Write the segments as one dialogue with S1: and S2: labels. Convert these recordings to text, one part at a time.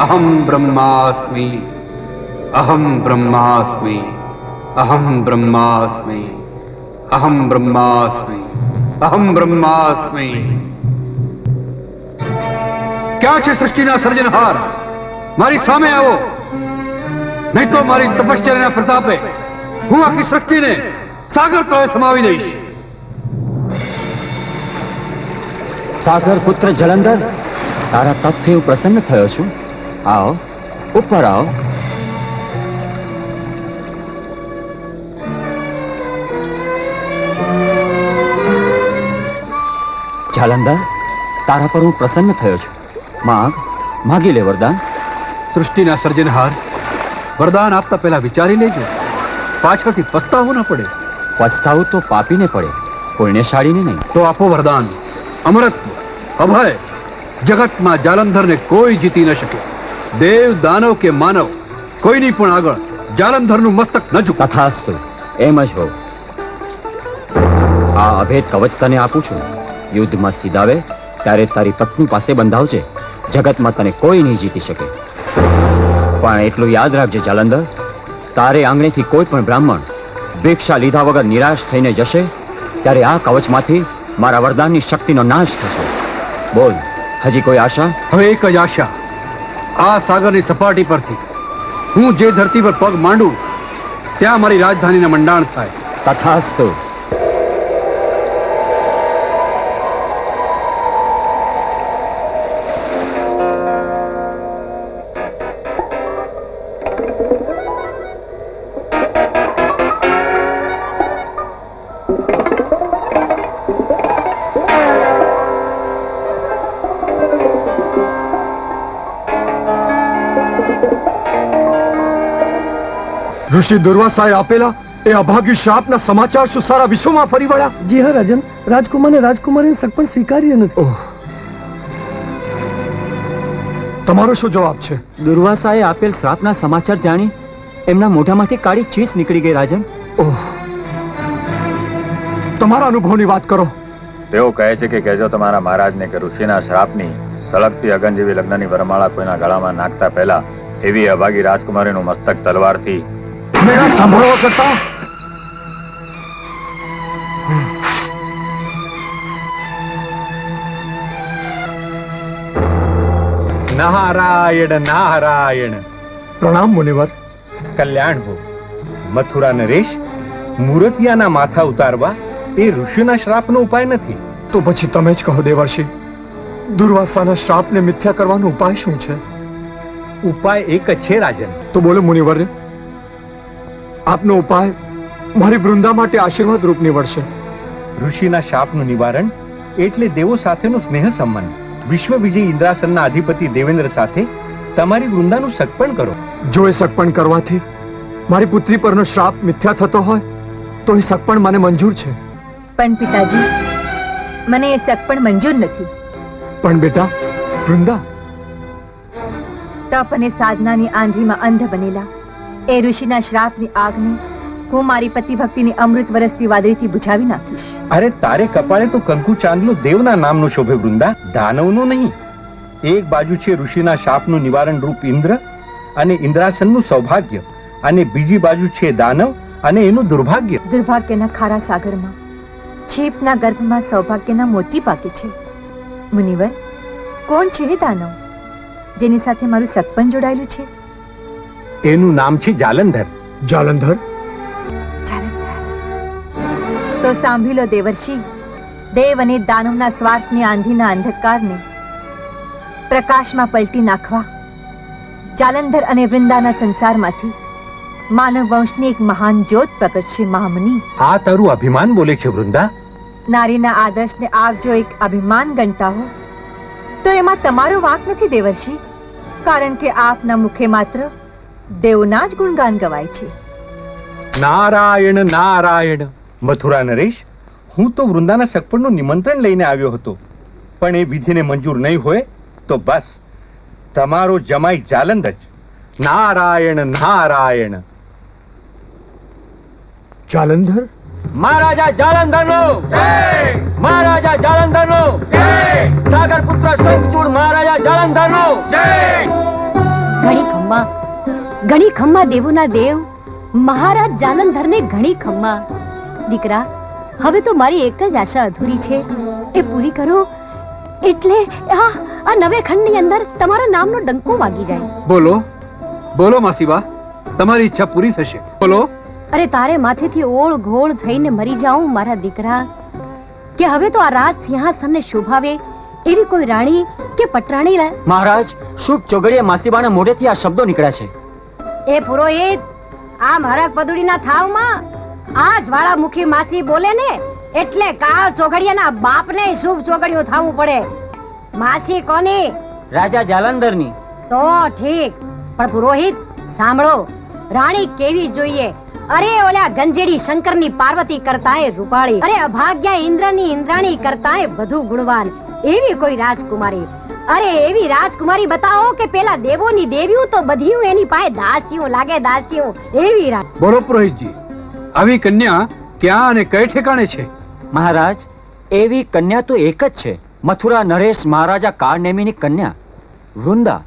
S1: અહમ બ્રહ્માસ્મિ અહમ બ્રહ્માસ્મિ અહમ બ્રહ્માસ્મિ અહમ બ્રહ્માસ્મિ અહમ બ્રહ્માસ્મિ ક્યાં છે સૃષ્ટિના સર્જનહાર મારી સામે આવો નહીં તો મારી તપશ્ચર્યાના પ્રતાપે હું આખી સૃષ્ટિને સાગર તળે સમાવી દઈશ
S2: સાગર પુત્ર જલંધર તારા તપથી હું પ્રસન્ન થયો છું આવો ઉપર આવો. જાલંધર તારા પર હું પ્રસન્ન થયો છું. માગ માગી લે વરદાન.
S1: સૃષ્ટિના સર્જનહાર વરદાન આપતા પહેલા વિચારી લેજો. પાછળથી પસ્તાવો ન પડે.
S2: પસ્તાવું તો પાપીને પડે પુણ્યશાળીને નહીં.
S1: તો આપો વરદાન. અમરત અભય. જગતમાં જાલંધરને કોઈ જીતી ન શકે. દેવ દાનવ કે માનવ કોઈની પણ આગળ જાલંધરનું મસ્તક ન ઝુકે.
S2: તથાસ્તુ એમ જ હો આ અભેદ કવચ તને આપું છું. યુદ્ધમાં સીધાવે ત્યારે તારી પત્ની પાસે બંધાવજે. જગતમાં તને કોઈ નહીં જીતી શકે. પણ એટલું યાદ રાખજે જાલંધર તારે આંગણેથી કોઈ પણ બ્રાહ્મણ ભિક્ષા લીધા વગર નિરાશ થઈને જશે ત્યારે આ કવચમાંથી મારા વરદાનની શક્તિનો નાશ થશે. બોલ હજી કોઈ આશા?
S1: હવે એક જ આશા. આ સાગરની સપાટી પરથી હું જે ધરતી પર પગ માંડું, ત્યાં મારી રાજધાનીના મંડાણ થાય.
S2: તથાસ્તુ.
S3: ઋષિ દુર્વાસાએ આપેલા એ અભાગી શ્રાપના સમાચાર શું સારા વિશ્વમાં ફરી વળ્યા?
S4: જી હા રાજન. રાજકુમાર ને રાજકુમારીને સગપણ સ્વીકાર્ય નથી.
S3: તમારો શું જવાબ છે?
S2: દુર્વાસાએ આપેલ શ્રાપના સમાચાર જાણી એમના મોઢામાંથી કાળી ચીસ નીકળી ગઈ રાજન.
S3: ઓહ. તમારા અનુભવની વાત કરો.
S5: તેઓ કહે છે કે કહેજો તમારા મહારાજને કે ઋષિના શ્રાપની સળગતી અગન જેવી લગ્નની વરમાળા કોઈના ગળામાં નાખતા પહેલા એવી અભાગી રાજકુમારીનું મસ્તક તલવારથી.
S3: મેરા કરતા?
S6: નારાયણ નારાયણ.
S3: પ્રણામ મુનિવર.
S6: કલ્યાણ હો. મથુરા નરેશ મૂર્તિયાના માથા ઉતારવા એ ઋષિના શ્રાપનો ઉપાય નથી.
S3: તો પછી તમે જ કહો દેવર્ષિ દુર્વાસાના શ્રાપને મિથ્યા કરવાનો ઉપાય શું છે?
S6: ઉપાય એક જ છે રાજન.
S3: તો બોલો મુનિવર આપનો ઉપાય મારી વૃંદા માટે આશીર્વાદ રૂપ નીવડશે.
S6: ઋષિના શાપનું નિવારણ એટલે દેવો સાથેનો સ્નેહ સંબંધ. વિશ્વ વિજય ઇન્દ્રાસનના અધિપતિ દેવેન્દ્ર સાથે તમારી વૃંદાનું સગપણ કરો.
S3: જો એ સગપણ કરવાથી મારી પુત્રી પરનો શ્રાપ મિથ્યા થતો હોય તો એ સગપણ મને મંજૂર છે.
S7: પણ પિતાજી મને એ શક પણ મંજૂર નથી.
S3: પણ બેટા વૃંદા
S7: તપ અને સાધનાની આંધીમાં અંધ બનેલા. એ ઋષિના શ્રાપની આગને હું મારી પતિ ભક્તિની અમૃત વરસતી વાદળીથી બુઝાવી નાખીશ.
S6: અરે તારે કપાળે તો કંકુ ચાંદલો દેવના નામનો શોભે વૃંદા. દાનવનો નહીં. એક બાજુ છે ઋષિના શાપનું નિવારણ રૂપ ઇન્દ્ર અને ઇન્દ્રાસનનું સૌભાગ્ય અને બીજી બાજુ છે દાનવ અને એનું દુર્ભાગ્ય.
S7: દુર્ભાગ્યના ખારા સાગરમાં છીપના ગર્ભમાં સૌભાગ્યના મોતી પાકે છે. મુનિવર કોણ છે દાનવ? જેની સાથે મારું સગપણ જોડાયેલું છે?
S6: એનું નામ છે જાલંધર.
S3: જાલંધર?
S7: જાલંધર. તો સાંભળી લો દેવર્ષિ દેવ અને દાનવના સ્વાર્થની આંધીના અંધકારને પ્રકાશમાં પલટી નાખવા જાલંધર અને વૃંદાના સંસારમાંથી માનવ વંશની એક મહાન જ્યોત પ્રગટશે મહામની.
S6: આ તારું અભિમાન બોલે છે વૃંદા?
S7: નારીના આદર્શને આપ જો એક અભિમાન ગણતા હો. તો એમાં તમારો વાંક નથી દેવર્ષિ? કારણ કે આપના મુખે માત્ર દેવના જ ગુણગાન ગવાય છે.
S6: નારાયણ નારાયણ. મથુરા નરેશ હું તો વૃંદાના સગપણનું નિમંત્રણ લઈને આવ્યો હતો. પણ એ વિધિને મંજૂર નહીં હોય તો બસ. તમારો જમાઈ જાલંધર જ. નારાયણ નારાયણ.
S3: જાલંધર?
S2: મહારાજા જાલંધરનો! મહારાજા જાલંધરનો. સાગર પુત્ર શંખચૂડ મહારાજા જાલંધરનો.
S8: ઘણી ખમ્મા ઘણી ખમ્મા દેવોના દેવ મહારાજ જાલંધરને ઘણી ખમ્મા. દીકરા હવે તો મારી એક જ આશા અધૂરી છે. એ પૂરી કરો. એટલે આ આ નવે ખંડની અંદર તમારા નામનો ડંકો વાગી જાય.
S1: બોલો બોલો માસીબા તમારી ઈચ્છા પૂરી થશે. બોલો.
S8: અરે તારે માથેથી ઓળ ઘોળ થઈને મરી જાઉં મારા દીકરા. કે હવે તો આ રાજ સિંહાસનને શોભાવે એવી કોઈ રાણી કે પટરાણી લા-
S2: મહારાજ શુભ ચોગડીએ માસીબાના મોઢેથી આ શબ્દો નીકળ્યા છે.
S8: એ પુરોહિત આ મારા પદુડીના થાવમાં આ જ્વાળામુખી માસી બોલે ને એટલે કાળ ચોઘડિયાના બાપને શુભ ચોઘડિયું થાવું પડે. માસી કોની?
S2: રાજા જાલંધરની
S8: તો ઠીક પણ પુરોહિત સાંભળો. રાણી કેવી જોઈએ? અરે ઓલા ગંજેડી શંકરની પાર્વતી કરતાંય રૂપાળી. અરે અભાગ્યા ઇન્દ્રની ઇન્દ્રાણી કરતાંય વધુ ગુણવાન. એવી કોઈ રાજકુમારી. અરે એવી રાજકુમારી બતાવો કે પેલા દેવોની દેવીઓ તો બધીયું એની પાસે દાસીઓ લાગે દાસીઓ. એવી રાજ
S1: બોલો પુરોહિતજી આવી કન્યા ક્યાં અને કઈ ઠેકાણે છે?
S2: મહારાજ એવી કન્યા તો એક જ છે. મથુરા નરેશ મહારાજા કાળનેમીની કન્યા વૃંદા.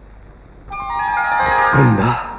S1: વૃંદા?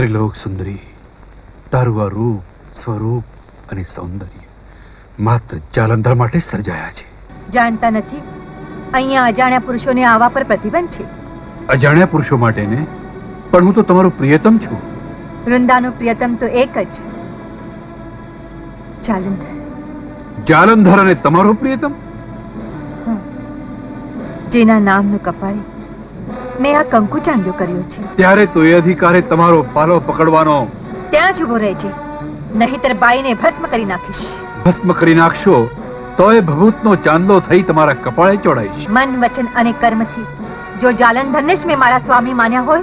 S1: ત્રિલોક સુંદરી તારું આ રૂપ સ્વરૂપ અને સૌંદર્ય માત્ર જાલંધર માટે સર્જાયા છે
S7: જાણતા નથી અહીંયા અજાણ્યા પુરુષોને આવા પર પ્રતિબંધ છે
S1: અજાણ્યા પુરુષો માટે ને પણ હું તો તમારો પ્રિયતમ છું
S7: વૃંદાનો પ્રિયતમ તો એક જ જાલંધર
S1: જાલંધર અને તમારો પ્રિયતમ
S7: જેના નામનું કપાળે મેં આ કંકુ કર્યો છે.
S1: ત્યારે તો એ અધિકારે તમારો પાલો પકડવાનો
S7: ત્યાં જ ઊભો રહેજે નહીતર બાઈને ભસ્મ કરી નાખીશ.
S1: ભસ્મ કરી નાખશો તોય ભભૂતનો ચાંદલો થઈ તમારા કપાળે ચોડાઈશ
S7: મન વચન અને કર્મથી. જો જાલંધરને જ મેં મારા સ્વામી માન્યા હોય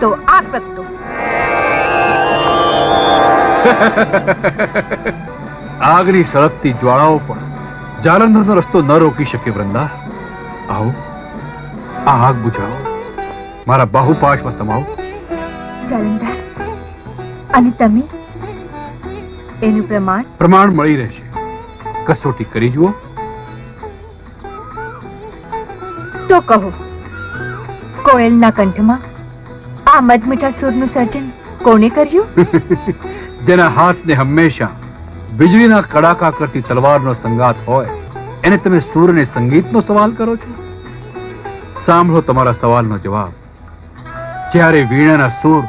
S7: તો આ પ્રગટો.
S1: આગની સળગતી જ્વાળાઓ પણ જાલંધરનો રસ્તો ન રોકી શકે વૃંદા. આવો આ આગ બુઝાવો મારા બાહુપાશમાં સમાવો
S7: જાલંધર અને તમે? એનું પ્રમાણ?
S1: પ્રમાણ મળી રહેશે. કસોટી કરી જુઓ.
S7: તો કહો કોયલના કંઠમાં આ મધમીઠા સૂરનું સર્જન કોણે કર્યું?
S1: જેના હાથને હંમેશા વીજળીના કડાકા કરતી તલવારનો સંગાત હોય એને તમે સૂર અને સંગીતનો સવાલ કરો છો? સાંભળો તમારા સવાલનો જવાબ. જ્યારે વીણાના સૂર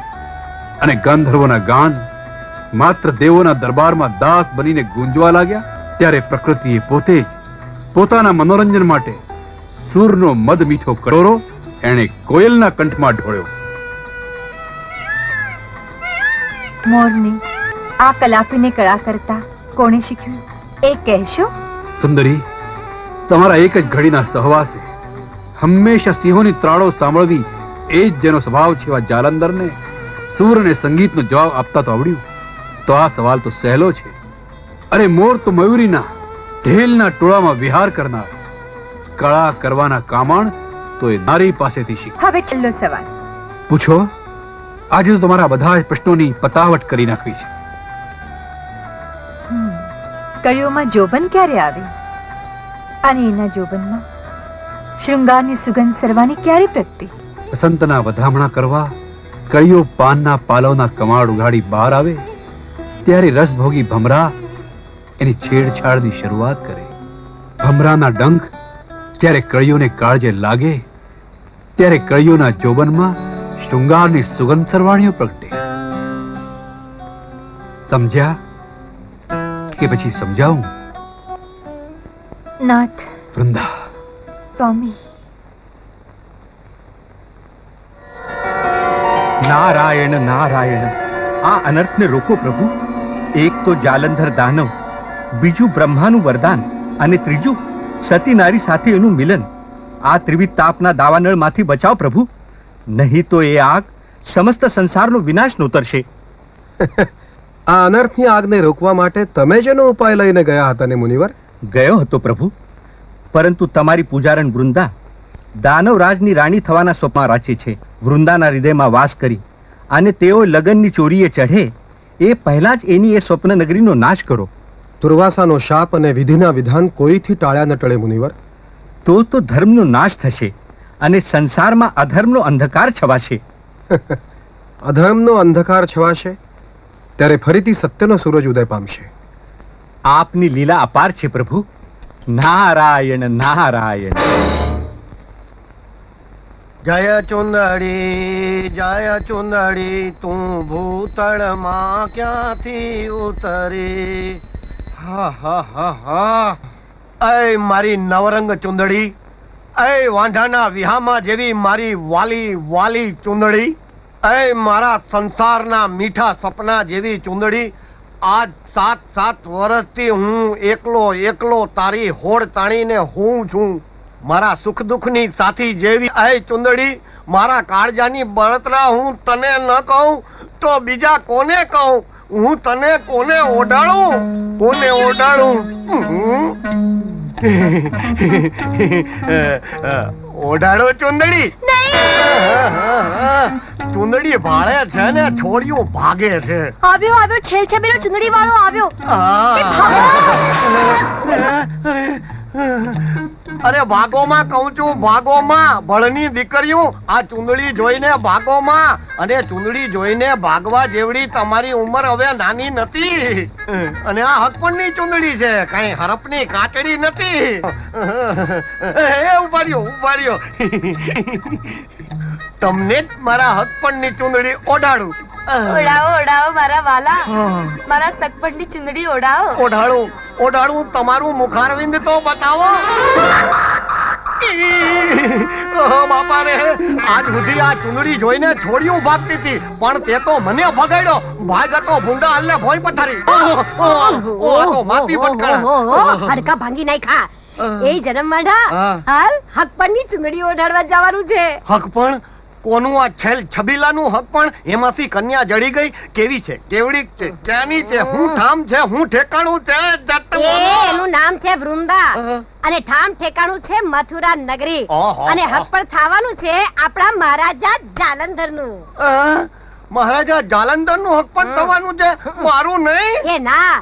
S1: અને ગંધર્વોના ગાન માત્ર દેવોના દરબારમાં દાસ બનીને ગુંજવા લાગ્યા ત્યારે પ્રકૃતિએ પોતે પોતાના મનોરંજન માટે સૂરનો મદ મીઠો કરોરો એણે કોયલના કંઠમાં ઢોળ્યો.
S7: મોરની આ કલાપીને કળા કરતા કોણે શીખ્યું? એ કહેશો?
S1: સુંદરી તમારા એક જ ઘડીના સહવાસે હંમેશા સિંહોની ત્રાળો સાંભળવી એ જ જેનો સ્વભાવ છે એવા જાલંધરને સૂરને સંગીતનો જવાબ આપતા તો આવડ્યું. તો આ સવાલ તો સહેલો છે. અરે મોર તો મયુરીના ઢેલના ટોળામાં વિહાર કરનાર. કળા કરવાના કામણ તો એ નારી પાસેથી શીખ.
S7: હવે છેલ્લો સવાલ.
S1: પૂછો આજે તો તમારા બધા જ પ્રશ્નોની પતાવટ કરી નાખવી છે.
S7: કળીઓમાં જોબન ક્યારે આવે? અને એના જોબનમાં? શૃંગારની સુગંધ સરવાની ક્યારે પ્રગટે?
S1: વસંતના વધામણા કરવા કળીઓ પાનના પાલવના કમાડ ઉઘાડી બહાર આવે ત્યારે રસભોગી ભમરા એની છેડછાડની શરૂઆત કરે. ભમરાના ડંખ ત્યારે કળીઓને કાળજે લાગે ત્યારે કળીઓના જોબનમાં શૃંગારની સુગંધ સરવાણીઓ પ્રગટે. સમજ્યા કે પછી સમજાવું?
S7: નાથ.
S1: વૃંદા.
S7: સ્વામી.
S6: નારાયણ નારાયણ. આ અનર્થને રોકો પ્રભુ. એક તો જાલંધર દાનવ બીજું બ્રહ્માનું વરદાન અને ત્રીજું સતી નારી સાથે એનું મિલન. આ ત્રિવિધ તાપના દાવાનળમાંથી બચાવ પ્રભુ. નહીં તો એ આગ સમસ્ત સંસારનો વિનાશ નોતરશે
S9: આ અનર્થની આગને રોકવા માટે તમે જેનો ઉપાય લઈને ગયા હતા ને મુનિવર?
S6: ગયો હતો પ્રભુ. પરંતુ તમારી પૂજારણ વૃંદા દાનવરાજની રાણી થવાના સ્વપ્ન રાચે છે. વૃંદાના હૃદયમાં વાસ કરી અને તેઓ લગનની ચોરીએ ચઢે. એ પહેલા જ એની એ સ્વપ્ન નગરીનો નાશ કરો.
S9: દુર્વાસાનો શાપ અને વિધિના વિધાન કોઈથી ટાળ્યા ન ટળે મુનિવર?
S6: તો તો ધર્મનો નાશ થશે અને સંસારમાં અધર્મનો અંધકાર છવાશે.
S9: અધર્મનો અંધકાર છવાશે? ત્યારે ફરીથી સત્યનો સૂરજ ઉદય પામશે.
S6: આપની લીલા અપાર છે પ્રભુ. નારાયણ નારાયણ.
S10: જય ચુંદડી જય ચુંદડી, તું ભૂતળમાં ક્યાંથી ઉતરી? હા હા હા હા. અય, મારી નવરંગ ચુંદડી, અય, વાંઢાના વિહામાં જેવી મારી વાલી વાલી ચુંદડી, અય, મારા સંસારના મીઠા સપના જેવી ચુંદડી, આજ સાત સાત વર્ષથી હું એકલો એકલો તારી હોડ તાણીને હું છું. મારા સુખ દુઃખની સાથી જેવી અહે ચુંદડી મારા કાળજાની બળતરા હું તને ન કહું તો બીજા કોને કહું? હું તને કોને ઓઢાડું કોને ઓઢાડું? ઓઢાડો ચુંદડી? ચુંદડી ભાળે છે ને છોડિયું ભાગે છે.
S8: આવ્યો આવ્યો છેલ છબેલો ચુંદડી વાળો આવ્યો.
S10: અરે ભાગોમાં કહું છું ભાગોમાં ભળની દીકરીઓ, આ ચૂંદડી જોઈને ભાગોમાં અને ચૂંદડી જોઈને ભાગવા જેવડી તમારી ઉંમર હવે નાની નથી. અને આ હકપણની ચૂંદડી છે, કઈ હરપની કાચડી નથી. એ ઊભા રહ્યો તમને જ મારા હકપણની ચૂંદડી ઓઢાડું.
S7: ઓડાવો ઓડાવો મારા વાલા. મારા સગપણની ચુંદડી ઓડાવો
S10: ઓઢાડું ઓઢાડું તમારું મુખારવિંદ તો બતાવો. બાપા રે આજ સુધી આ ચુંદડી જોઈને છોડ્યું ભાગતી હતી પણ તે તો મને ભગાડ્યો. ભાગ હતો ભૂંડા હાલને ભોય પથારી. ઓહો, ઓહો, ઓહો, આ તો માપી પટકાણા.
S8: હડકા ભાંગી નાખ્યા એ જન્મ માંડા હાલ હક પરની ચુંદડી ઓઢાડવા જવાનું છે.
S10: હક પણ કોનું આ છેલ છબીલાનું હક પણ એમાંથી કન્યા જડી ગઈ? કેવી છે? કેવડીક છે? ક્યાંની છે? હું ઠામ છે? હું ઠેકાણું છે.
S8: એનું નામ છે વૃંદા. અને ઠામ ઠેકાણું છે મથુરા નગરી. અને હક પર થવાનું છે આપણા મહારાજા જાલંધરનું.
S10: મહારાજા જાલંધરનું હક પણ થવાનું છે? મારું નહીં?
S8: એ ના.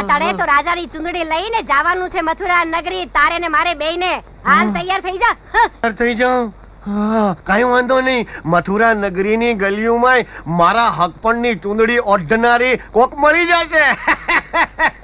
S8: અટાણે તો રાજાની ચુંદડી લઈને જવાનું છે મથુરા નગરી. તારે ને મારે બેયને. હાલ તૈયાર થઈ જા.
S10: તૈયાર થઈ જાઉં? કાંઈ વાંધો નહીં. મથુરા નગરીની ગલીઓમાં મારા હકપણની ચૂંદડી ઓઢનારી કોક મળી જશે.